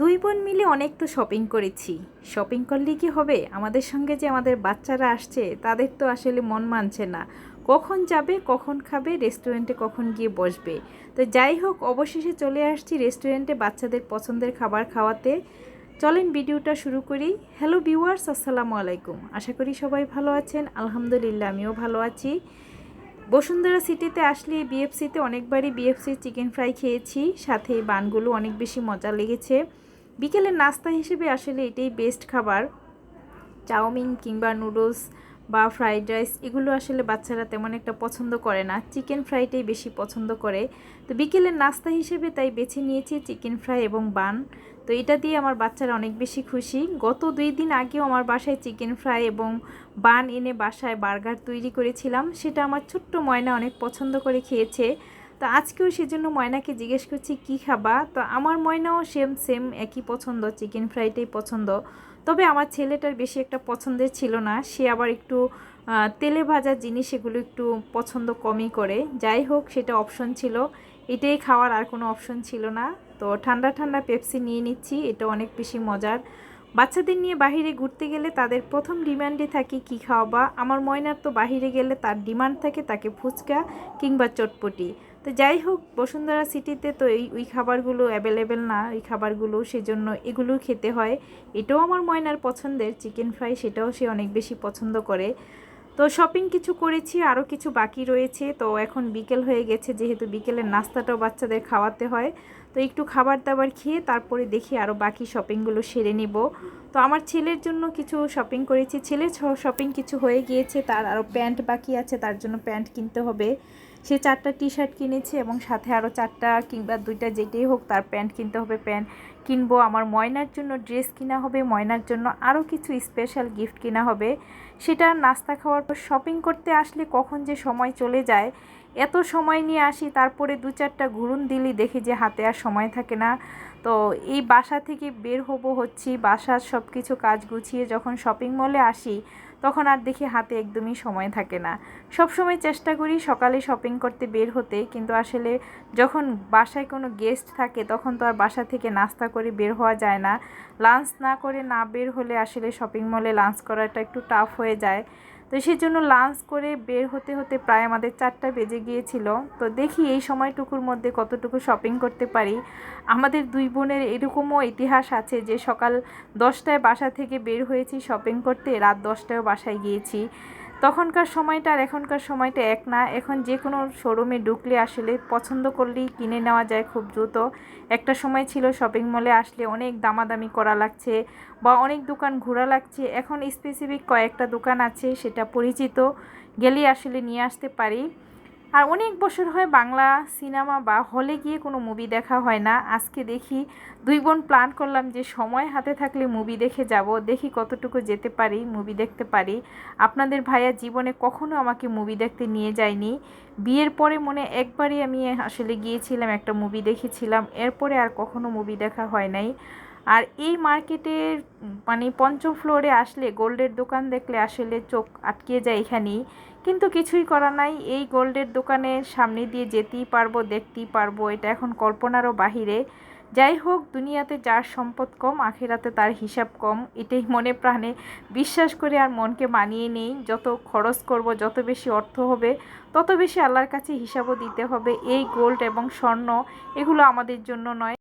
দুই বোন মিলে অনেক তো শপিং করেছি। শপিং করলে কি হবে? আমাদের সঙ্গে যে আমাদের বাচ্চারা আসছে, তাদের তো আসলে মন মানছে না। কখন যাবে, কখন খাবে রেস্টুরেন্টে কখন গিয়ে বসবে? তো যাই হোক, অবশেষে চলে আসছি রেস্টুরেন্টে বাচ্চাদের পছন্দের খাবার খাওয়াতে। চলেন ভিডিওটা শুরু করি। হ্যালো ভিউয়ার্স আসসালামু আলাইকুম। আশা করি সবাই ভালো আছেন। আলহামদুলিল্লাহ, আমিও ভালো আছি। বসুন্ধরা সিটিতে আসলে বিএফসিতে অনেকবারই বিএফসি চিকেন ফ্রাই খেয়েছি। সাথে বানগুলো অনেক বেশি মজা লেগেছে। বিকেলের নাস্তা হিসেবে আসলে এটাই বেস্ট খাবার। চাউমিন কিংবা নুডলস বা ফ্রাইড রাইস এগুলো আসলে বাচ্চারা তেমন একটা পছন্দ করে না। চিকেন ফ্রাইটাই বেশি পছন্দ করে। তো বিকেলের নাস্তা হিসেবে তাই বেছে নিয়েছি চিকেন ফ্রাই এবং বান তো এটা দিয়ে আমার বাচ্চারা অনেক বেশি খুশি। গত দুই দিন আগেও আমার বাসায় চিকেন ফ্রাই এবং বান এনে বাসায় বার্গার তৈরি করেছিলাম। সেটা আমার ছোট্ট ময়না অনেক পছন্দ করে খেয়েছে। তো আজকেও সেজন্য ময়নাকে জিজ্ঞেস করছি, কি খাবা? তো আমার ময়নাও সেম সেম একই পছন্দ, চিকেন ফ্রাইটাই পছন্দ। তবে আমার ছেলেটার বেশি একটা পছন্দের ছিল না। সে আবার একটু তেলে ভাজা জিনিস এগুলো একটু পছন্দ কমই করে। যাই হোক, সেটা অপশন ছিল। এটাই খাওয়ার আর কোনো অপশন ছিল না। তো ঠান্ডা ঠান্ডা পেপসি নিয়ে নিচ্ছি। এটা অনেক বেশি মজার। বাচ্চাদের নিয়ে বাহিরে ঘুরতে গেলে তাদের প্রথম ডিমান্ডে থাকে, কি খাওয়াবা? আমার ময়নার তো বাহিরে গেলে তার ডিমান্ড থাকে তাকে ফুচকা কিংবা চটপটি। তো যাই হোক, বসুন্ধরা সিটিতে তো এই, ওই খাবারগুলো অ্যাভেলেবেল না ওই খাবারগুলো সেজন্য এগুলো খেতে হয়। এটাও আমার ময়নার পছন্দের চিকেন ফ্রাই সেটাও সে অনেক বেশি পছন্দ করে। তো শপিং কিছু করেছি আরও কিছু বাকি রয়েছে। তো এখন বিকেল হয়ে গেছে, যেহেতু বিকেলের নাস্তাটাও বাচ্চাদের খাওয়াতে হয়। তো একটু খাবার দাবার খেয়ে তারপরে দেখি আরও বাকি শপিংগুলো সেরে নিব। তো আমার ছেলের জন্য কিছু শপিং করেছি। ছেলের শপিং কিছু হয়ে গিয়েছে, তার আরও প্যান্ট বাকি আছে, তার জন্য প্যান্ট কিনতে হবে। সে চারটা টি শার্ট কিনেছে এবং সাথে আরও চারটা কিংবা দুইটা যেটাই হোক তার প্যান্ট কিনতে হবে, প্যান্ট কিনবো, আমার ময়নার জন্য ড্রেস কিনা হবে, ময়নার জন্য আরও কিছু স্পেশাল গিফট কিনা হবে। সেটা নাস্তা খাওয়ার পর শপিং করতে আসলে কখন যে সময় চলে যায়, এত সময় নিয়ে আসি, তারপরে দু চারটা ঘুরুন দিলি, দেখি যে হাতে আর সময় থাকে না। তো এই বাসা থেকে বের হব হচ্ছি, বাসার সব কিছু কাজ গুছিয়ে যখন শপিং মলে আসি তখন আর দেখি হাতে একদমই সময় থাকে না। সব সময় চেষ্টা করি সকালে শপিং করতে বের হতে, কিন্তু আসলে যখন বাসায় কোনো গেস্ট থাকে, তখন তো আর বাসা থেকে নাস্তা করে বের হওয়া যায় না। লাঞ্চ না করে না বের হলে আসলে শপিং মলে লাঞ্চ করাটা একটু টাফ হয়ে যায়। তো সেই জন্য লাঞ্চ করে বের হতে হতে প্রায় আমাদের চারটা বেজে গিয়েছিল। তো দেখি এই সময়টুকুর মধ্যে কতটুকু শপিং করতে পারি। আমাদের দুই বোনের এরকমও ইতিহাস আছে যে সকাল দশটায় বাসা থেকে বের হয়েছি শপিং করতে, রাত দশটায় বাসায় গিয়েছি। তখনকার সময়টা আর এখনকার সময়টা এক না। এখন যে কোনো শোরুমে ঢুকলে আসলে পছন্দ করলেই কিনে নেওয়া যায় খুব দ্রুত। একটা সময় ছিল শপিং মলে আসলে অনেক দামাদামি করা লাগছে বা অনেক দোকান ঘোরা লাগছে। এখন স্পেসিফিক কয়েকটা দোকান আছে সেটা পরিচিত। গেলেই আসলে নিয়ে আসতে পারি। আর অনেক বছর হয় বাংলা সিনেমা বা হলে গিয়ে কোনো মুভি দেখা হয় না। আজকে দেখি দুই বোন প্ল্যান করলাম যে সময় হাতে থাকলে মুভি দেখে যাব। দেখি কতটুকু যেতে পারি, মুভি দেখতে পারি। আপনাদের ভাইয়া জীবনে কখনো আমাকে মুভি দেখতে নিয়ে যায়নি। বিয়ের পরে মনে একবারই আমি আসলে গিয়েছিলাম, একটা মুভি দেখেছিলাম। এরপরে আর কখনো মুভি দেখা হয় নাই। আর এই মার্কেটের মানে পঞ্চম ফ্লোরে আসলে গোল্ডের দোকান দেখলে আসলে চোখ আটকে যায় এখানেই। কিন্তু কিছুই করা নাই। এই গোল্ডের দোকানের সামনে দিয়ে যেতেই পারব, দেখতেই পারব, এটা এখন কল্পনারও বাহিরে। যাই হোক, দুনিয়াতে যার সম্পদ কম, আখেরাতে তার হিসাব কম, এটাই মনে প্রাণে। বিশ্বাস করে আর মনকে মানিয়ে নেই, যত খরচ করব, যত বেশি অর্থ হবে, তত বেশি আল্লাহর কাছে হিসাবও দিতে হবে। এই গোল্ড এবং স্বর্ণ, এগুলো আমাদের জন্য নয়।